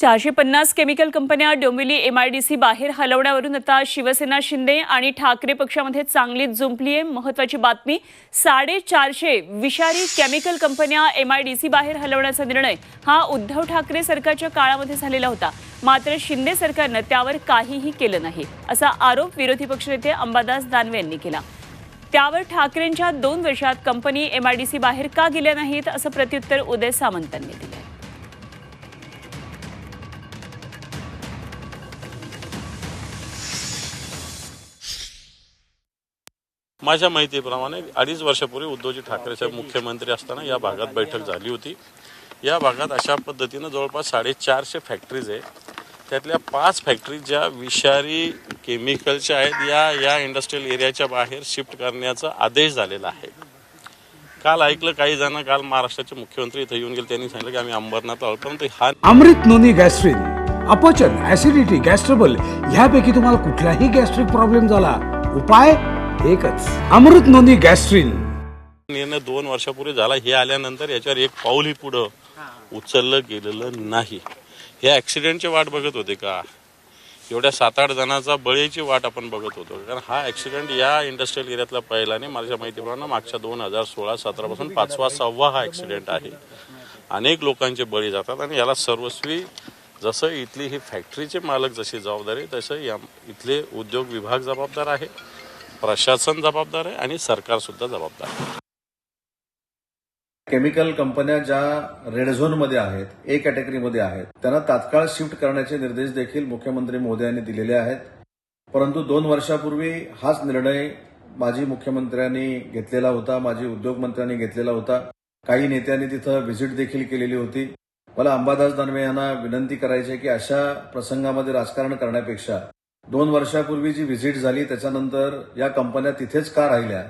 चारशे पन्नास केमिकल कंपन्या डोंबिवली एमआयडीसी बाहेर हलवण्यावरून आता शिवसेना शिंदे आणि ठाकरे पक्षामध्ये चांगलीच जुंपली आहे. महत्वाची बातमी साडेचारशे विषारी केमिकल कंपन्या एमआयडीसी बाहेर हलवण्याचा निर्णय हा उद्धव ठाकरे सरकारच्या काळामध्ये झालेला होता. मात्र शिंदे सरकारनं त्यावर काहीही केलं नाही असा आरोप विरोधी पक्षनेते अंबादास दानवे यांनी केला. त्यावर ठाकरेंच्या दोन वर्षात कंपनी एमआयडीसी बाहेर का गेल्या नाहीत असं प्रत्युत्तर उदय सामंतांनी दिलं. माझ्या माहितीप्रमाणे अडीच वर्षापूर्वी उद्धवजी ठाकरे साहेब मुख्यमंत्री असताना या भागात बैठक झाली होती. या भागात अशा पद्धतीनं जवळपास साडेचारशे फॅक्टरीज आहे. त्यातल्या पाच फॅक्टरीज ज्या विषारी केमिकलच्या आहेत या या इंडस्ट्रीयल एरियाच्या बाहेर शिफ्ट करण्याचा आदेश झालेला आहे. काल ऐकलं काही जण काल महाराष्ट्राचे मुख्यमंत्री इथं येऊन गेले त्यांनी सांगितलं की आम्ही अंबरनाथ आहोत परंतु हा अमृत नोनी गॅस्ट्रिन अपचन ऍसिडिटी गॅस्ट्रबल ह्यापैकी तुम्हाला कुठलाही गॅस्ट्रिक प्रॉब्लेम झाला. उपाय? एकच. अमृत नोंदी गॅस्ट्रिन. निर्णय दोन वर्षापूर्वी झाला. हे आल्यानंतर याच्यावर एक पाऊलही पुढं उचललं गेलेलं नाही. हे ऍक्सिडेंटची वाट बघत होते का? एवढ्या सात आठ जणांचा बळीची वाट आपण बघत होतो. कारण हा ऍक्सिडेंट या इंडस्ट्रियल एरियातला पहिल्याने माझ्या माहितीप्रमाणे मागच्या दोन हजार सोळा सतरापासून पाचवा सहावा हा ऍक्सिडेंट आहे. अनेक लोकांचे बळी जातात आणि याला सर्वस्वी जसं इथली ही फॅक्टरीचे मालक जशी जबाबदारी तसं या इथले उद्योग विभाग जबाबदार आहे. प्रशासन जबाबदार आहे आणि सरकार सुद्धा जबाबदार आहे. केमिकल कंपन्या ज्या रेड झोनमध्ये आहेत ए कॅटेगरीमध्ये आहेत त्यांना तात्काळ शिफ्ट करण्याचे निर्देश देखील मुख्यमंत्री मोदयांनी दिलेले आहेत. परंतु दोन वर्षापूर्वी हाच निर्णय माजी मुख्यमंत्र्यांनी घेतलेला होता माजी उद्योगमंत्र्यांनी घेतलेला होता. काही नेत्यांनी तिथं व्हिजिट देखील केलेली होती. मला अंबादास दानवे यांना विनंती करायची आहे की अशा प्रसंगामध्ये राजकारण करण्यापेक्षा दोन वर्षापूर्वी जी व्हिजिट झाली त्याच्यानंतर या कंपन्या तिथेच का राहिल्या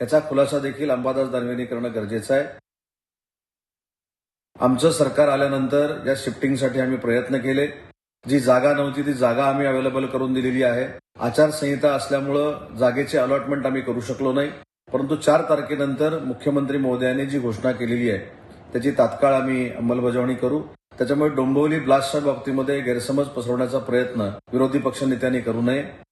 याचा खुलासा देखील अंबादास दानवेंनी करणं गरजेचं आहे. आमचं सरकार आल्यानंतर या शिफ्टिंगसाठी आम्ही प्रयत्न केले. जी जागा नव्हती ती जागा आम्ही अवेलेबल करून दिलेली आहे. आचारसंहिता असल्यामुळं जागेचे अलॉटमेंट आम्ही करू शकलो नाही. परंतु चार तारखेनंतर मुख्यमंत्री महोदयांनी जी घोषणा केलेली आहे त्याची तात्काळ आम्ही अंमलबजावणी करू. त्याच्यामुळे डोंबिवली ब्लास्टच्या बाबतीमध्ये गैरसमज पसरवण्याचा प्रयत्न विरोधी पक्षनेत्यांनी करू नये.